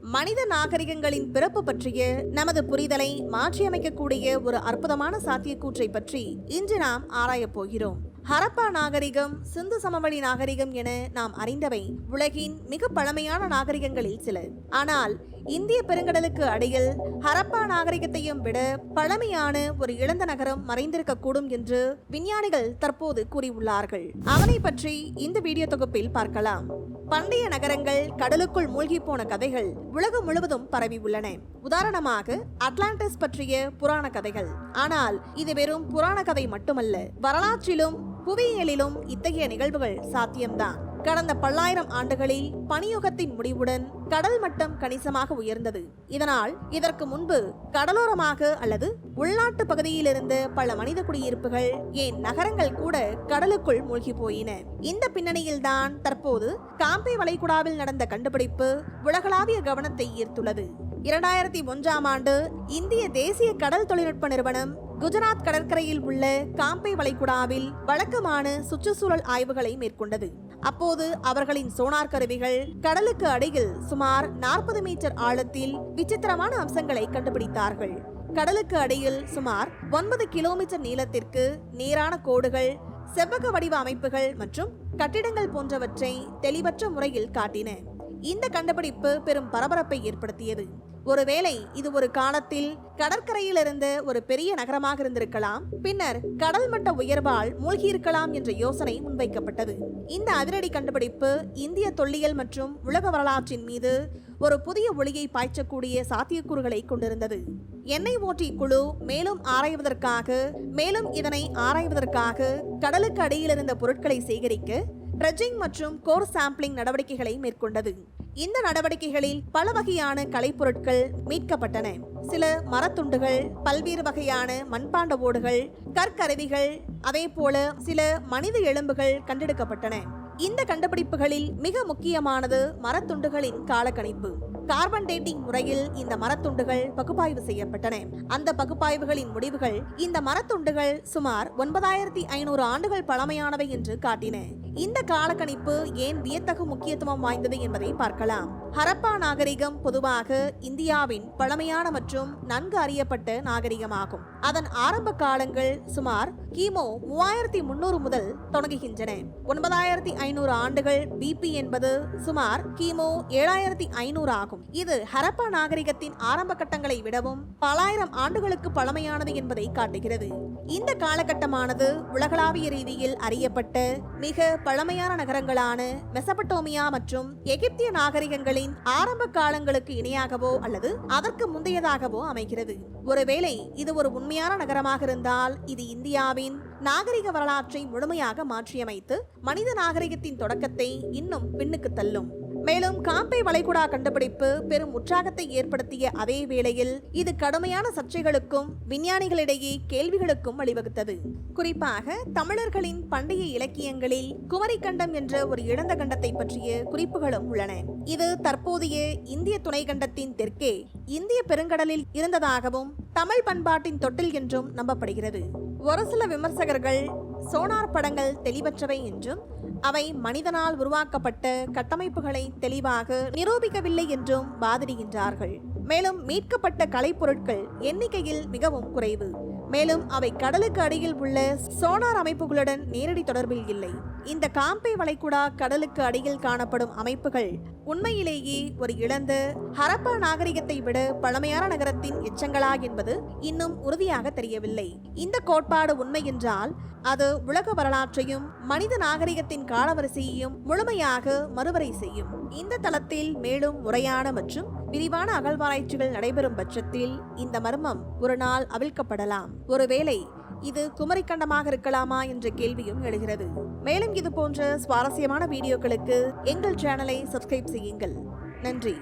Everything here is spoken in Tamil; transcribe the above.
மனித நாகரிகங்களின் பிறப்பு பற்றிய நமது புரிதலை மாற்றியமைக்கக்கூடிய ஒரு அற்புதமான சாத்தியக்கூற்றை பற்றி இன்று நாம் ஆராயப் போகிறோம். ஹரப்பா நாகரிகம் சிந்து சமவெளி நாகரிகம் என நாம் அறிந்தவை உலகின் மிக பழமையான நாகரிகங்களில் சில. ஆனால் இந்திய பெருங்கடலுக்கு அடியில் ஹரப்பா நாகரிகத்தையும் விட பழமையான ஒரு இழந்த நகரம் மறைந்திருக்கக்கூடும் என்று விஞ்ஞானிகள் தற்போது கூறியுள்ளார்கள். அவனை பற்றி இந்த வீடியோ தொகுப்பில் பார்க்கலாம். பண்டைய நகரங்கள் கடலுக்குள் மூழ்கி போன கதைகள் உலகம் முழுவதும் பரவி உள்ளன. உதாரணமாக அட்லாண்டிஸ் பற்றிய புராண கதைகள். ஆனால் இது வெறும் புராண கதை மட்டுமல்ல வரலாற்றிலும் புவியியலிலும் இத்தகைய நிகழ்வுகள் சாத்தியம்தான். கடந்த பல்லாயிரம் ஆண்டுகளில் பனியுகத்தின் முடிவுடன் கடல் மட்டம் கணிசமாக உயர்ந்தது. இதனால் இதற்கு முன்பு கடலோரமாக அல்லது உள்நாட்டு பகுதியில் இருந்த பல மனித குடியிருப்புகள் ஏன் நகரங்கள் கூட கடலுக்குள் மூழ்கி போயின. இந்த பின்னணியில்தான் தற்போது காம்பே வளைகுடாவில் நடந்த கண்டுபிடிப்பு உலகளாவிய கவனத்தை ஈர்த்துள்ளது. இரண்டாயிரத்தி ஒன்றாம் ஆண்டு இந்திய தேசிய கடல் தொழில்நுட்ப நிறுவனம் குஜராத் கடற்கரையில் உள்ள காம்பை வளைகுடாவில் வழக்கமான சுற்றுச்சூழல் ஆய்வுகளை மேற்கொண்டது. அப்போது அவர்களின் சோனார் கருவிகள் கடலுக்கு அடியில் சுமார் நாற்பது மீட்டர் ஆழத்தில் விசித்திரமான அம்சங்களை கண்டுபிடித்தார்கள். கடலுக்கு அடியில் சுமார் ஒன்பது கிலோமீட்டர் நீளத்திற்கு நேரான கோடுகள் செவ்வக வடிவ அமைப்புகள் மற்றும் கட்டிடங்கள் போன்றவற்றை தெளிவற்ற முறையில் காட்டின. இந்த கண்டுபிடிப்பு பெரும் பரபரப்பை ஏற்படுத்தியது. ஒருவேளை இது ஒரு காலத்தில் கடற்கரையில் இருந்த ஒரு பெரிய நகரமாக இருந்திருக்கலாம். பின்னர் கடல் மட்ட உயர்வால் மூழ்கியிருக்கலாம் என்ற யோசனை முன்வைக்கப்பட்டது. இந்த அதிரடி கண்டுபிடிப்பு இந்திய தொல்லியல் மற்றும் உலக வரலாற்றின் மீது ஒரு புதிய ஒளியை பாய்ச்சக்கூடிய சாத்தியக்கூறுகளை கொண்டிருந்தது. எண்ணெய் ஓட்டி குழு மேலும் ஆராய்வதற்காக மேலும் இதனை ஆராய்வதற்காக கடலுக்கு அடியில் இருந்த பொருட்களை சேகரிக்க ட்ரெஜிங் மற்றும் கோர் சாம்பிளிங் நடவடிக்கைகளை மேற்கொண்டது. இந்த நடவடிக்கைகளில் பல வகையான கலைப்பொருட்கள் மீட்கப்பட்டன. சில மரத்துண்டுகள் பல்வேறு வகையான மண்பாண்ட ஓடுகள் கற்கருவிகள் அதே போல சில மனித எலும்புகள் கண்டெடுக்கப்பட்டன. இந்த கண்டுபிடிப்புகளில் மிக முக்கியமானது மரத்துண்டுகளின் காலக்கணிப்பு. கார்பன் டேட்டிங் முறையில் இந்த மரத்துண்டுகள் பகுப்பாய்வு செய்யப்பட்டன. அந்த பகுப்பாய்வுகளின் முடிவுகள் இந்த மரத்துண்டுகள் சுமார் ஒன்பதாயிரத்தி ஐநூறு ஆண்டுகள் பழமையானவை என்று காட்டின. இந்த காலக்கணிப்பு ஏன் வியத்தகு முக்கியத்துவம் வாய்ந்தது என்பதை பார்க்கலாம். ஹரப்பா நாகரிகம் பொதுவாக இந்தியாவின் பழமையான மற்றும் நன்கு அறியப்பட்ட நாகரிகமாகும். அதன் ஆரம்ப காலங்கள் சுமார் கிமு மூவாயிரத்தி முன்னூறு முதல் தொடங்குகின்றன. ஒன்பதாயிரத்தி ஐநூறு ஆண்டுகள் பிபி என்பது சுமார் கிமு ஏழாயிரத்தி ஐநூறு ஆகும். இது ஹரப்பா நாகரிகத்தின் ஆரம்ப கட்டங்களை விடவும் பலாயிரம் ஆண்டுகளுக்கு பழமையானது என்பதை காட்டுகிறது. இந்த காலகட்டமானது உலகளாவிய ரீதியில் அறியப்பட்ட மிக பழமையான நகரங்களான மெசபட்டோமியா மற்றும் எகிப்திய நாகரிகங்களின் ஆரம்ப காலங்களுக்கு இணையாகவோ அல்லது அதற்கு முந்தையதாகவோ அமைகிறது. ஒருவேளை இது ஒரு உண்மையான நகரமாக இருந்தால் இது இந்தியாவின் நாகரிக வரலாற்றை முழுமையாக மாற்றியமைத்து மனித நாகரிகத்தின் தொடக்கத்தை இன்னும் பின்னுக்கு தள்ளும். மேலும் காம்பை வளைகுடா கண்டுபிடிப்பு பெரும் உற்சாகத்தை ஏற்படுத்திய அதே வேளையில் இது கடுமையான சர்ச்சைகளுக்கும் விஞ்ஞானிகளிடையே கேள்விகளுக்கும் வழிவகுத்தது. குறிப்பாக தமிழர்களின் பண்டைய இலக்கியங்களில் குமரிக்கண்டம் என்ற ஒரு இழந்த கண்டத்தை பற்றிய குறிப்புகளும் உள்ளன. இது தற்போதைய இந்திய துணை கண்டத்தின் தெற்கே இந்திய பெருங்கடலில் இருந்ததாகவும் தமிழ் பண்பாட்டின் தொட்டில் என்றும் நம்பப்படுகிறது. ஒரு சில விமர்சகர்கள் சோனார் படங்கள் தெளிவற்றவை என்றும் அவை மனிதனால் உருவாக்கப்பட்ட கட்டமைப்புகளை தெளிவாக நிரூபிக்கவில்லை என்றும் வாதிடுகின்றார்கள். மேலும் மீட்கப்பட்ட கலைப்பொருட்கள் எண்ணிக்கையில் மிகவும் குறைவு. மேலும் அவை கடலுக்கு அடியில் உள்ள சோனார் அமைப்புகளுடன் நேரடி தொடர்பில் இல்லை. இந்த காம்பை வளைகுடா கடலுக்கு அடியில் காணப்படும் அமைப்புகள் உண்மையிலேயே ஒரு இழந்த ஹரப்பா நாகரிகத்தை விட பழமையான நகரத்தின் எச்சங்களா என்பது இன்னும் உறுதியாக தெரியவில்லை. இந்த கோட்பாடு உண்மை என்றால் அது உலக வரலாற்றையும் மனித நாகரிகத்தின் காலவரிசையையும் முழுமையாக மறுவரை செய்யும். இந்த தளத்தில் மேலும் முறையான மற்றும் விரிவான அகழ்வாராய்ச்சிகள் நடைபெறும் பட்சத்தில் இந்த மர்மம் ஒரு நாள் அவிழ்க்கப்படலாம். ஒருவேளை இது குமரிக்கண்டமாக இருக்கலாமா என்ற கேள்வியும் எழுகிறது. மேலும் இது போன்ற சுவாரஸ்யமான வீடியோக்களுக்கு எங்கள் சேனலை சப்ஸ்கிரைப் செய்யுங்கள். நன்றி.